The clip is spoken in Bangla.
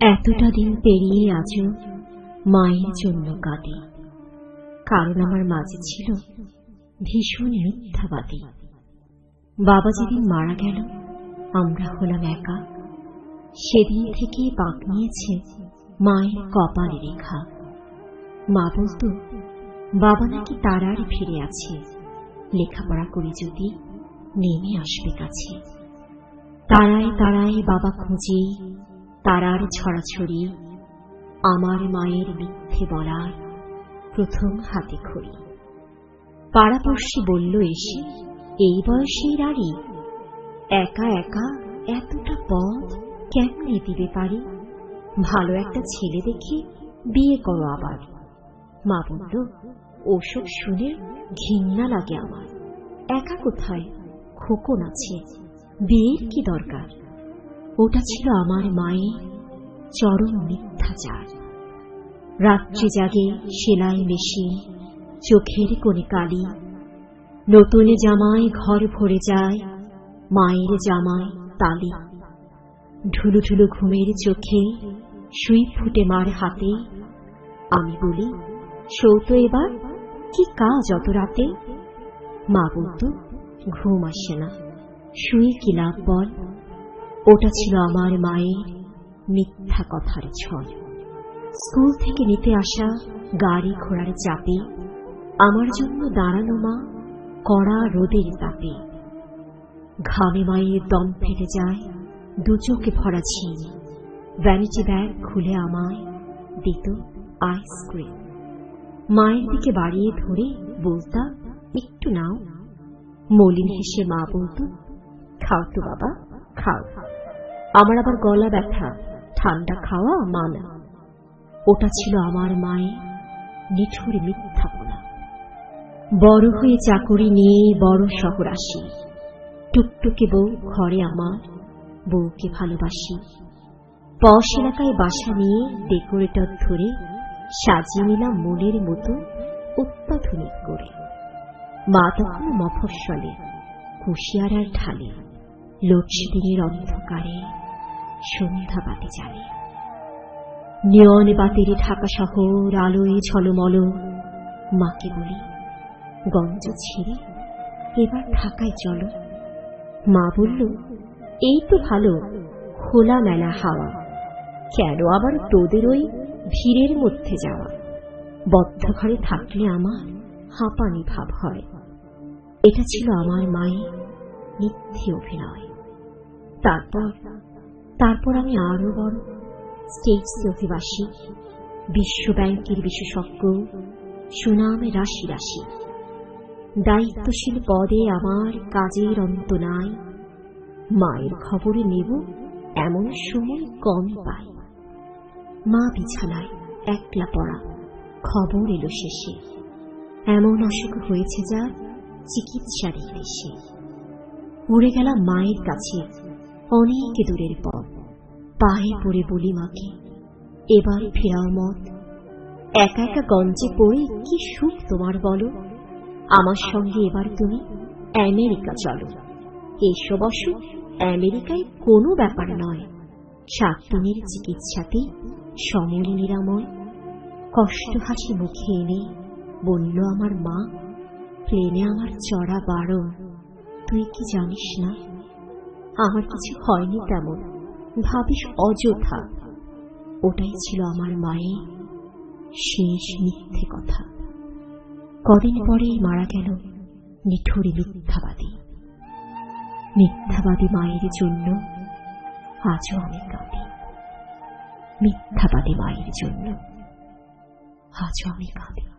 এতটা দিন পেরিয়ে আজও মায়ের জন্য কাঁদি। কারণ আমার মাঝে ছিল ভীষণ মিথ্যাবাদী। বাবা যেদিন মারা গেল, আমরা হলাম একা। সেদিন থেকে বাঁক নিয়েছে মায়ের কপালে রেখা। মা বলতো, বাবা নাকি তারার ফিরে আছে। লেখাপড়া করে যদি নেমে আসবে কাছে। তারায় তারায় বাবা খুঁজে তারার ছড়াছড়ি, আমার মায়ের মিথ্যে বলার প্রথম হাতে খড়ি। পাড়াপড়শি বলল এসে, এই বয়সেই রাড়ি একা একা এতটা পথ কেমনে দিবে পারি? ভালো একটা ছেলে দেখে বিয়ে করো আবার। মা বলল, ওসব শুনে ঘৃণা লাগে আমার। একা কোথায়? খোকন আছে। বিয়ের কি দরকার? ওটা ছিল আমার মায়ের চরম মিথ্যাচার রাত্রি জাগে সেলাই মেশিন, চোখের কোণে কালি। নতুন জামায় ঘর ভরে যায়, মায়ের জামায় তালি। ঢুলু ঢুলু ঘুমের চোখে সুই ফুটে মার হাতে। আমি বলি সৌতো এবার, কি কাজ অত রাতে? মা বলতো, ঘুম আসে না শুয়ে কি লাভ বল ওটা ছিল আমার মায়ের মিথ্যা কথার ছল। স্কুল থেকে নিতে আসা গাড়ি ঘোড়ার চাপে, আমার জন্য দাঁড়ানো মা কড়া রোদের তাপে। ঘামে মায়ের দম ফেটে যায়, দু চোখে ভরা ছিন ভ্যানিটি ব্যাগ খুলে আমায় দিত আইসক্রিম মায়ের দিকে বাড়িয়ে ধরে বলতাম একটু নাও। মলিন হেসে মা বলতো, খাও তো বাবা, খাও। আমার আবার গলা ব্যথা, ঠান্ডা খাওয়া মানা। ওটা ছিল আমার মায়ের নিঠুর মিথ্যা বলা। বড় হয়ে চাকরি নিয়ে বড় শহর আসি। টুকটুকে বউ ঘরে আমার, বউকে ভালোবাসি। পশ এলাকায় বাসা নিয়ে ডেকোরেটর ধরে সাজিয়ে নিলাম মনের মতো অত্যাধুনিক করে। মা তখন মফস্বলে, কুশিয়ারার ঢালে লোডশেডিংয়ের অন্ধকারে সন্ধ্যা বাতি জ্বালে নিয়ন বাতির ঢাকা শহর আলোয় ঝলমল মাকে বলি, গঞ্জ ছিঁড়ে এবার ঢাকায় চলো। মা বলল, এই তো ভালো, খোলা মেলা হাওয়া। কেন আবার তোদের ওই ভিড়ের মধ্যে যাওয়া? বদ্ধ ঘরে থাকলে আমার হাঁপানি ভাব হয়। এটা ছিল আমার মায়ের মিথ্যে অভিনয়। তারপর তারপর আমি আরও বড়। স্টেজ অধিবাসী, বিশ্ব ব্যাংকের বিশেষজ্ঞ, সুনামে রাশি রাশি। দায়িত্বশীল পদে আমার কাজের অন্ত নাই। মায়ের খবরে নেব, এমন সময় কম পাই। মা বিছানায় একলা পড়া, খবর এলো শেষে। এমন অসুখ হয়েছে যার চিকিৎসার দেশে উড়ে গেলাম মায়ের কাছে। অনেক দূরের পথ। পায়ে পড়ে বলি মাকে, এবার ফেরাও মত একা একা গঞ্জে পড়ে কি সুখ তোমার বলো? আমার সঙ্গে এবার তুমি আমেরিকা চলো। এসব অসুখ আমেরিকায় কোনো ব্যাপার নয়। সাত দিনের চিকিৎসাতে সমূলে নিরাময়। কষ্ট হাসি মুখে এনে বলল আমার মা প্লেনে আমার চড়া বারণ। তুই কি জানিস না? আমার কিছু হয়নি তেমন। ভাবিস অযথা। ওটাই ছিল আমার মায়ের শেষ মিথ্যে কথা। কদিন পরেই মারা গেল নিঠুরে মিথ্যাবাদী। মিথ্যাবাদী মায়ের জন্য আজও আমি কাঁদি। মিথ্যাবাদী মায়ের জন্য আজও আমি কাঁদি।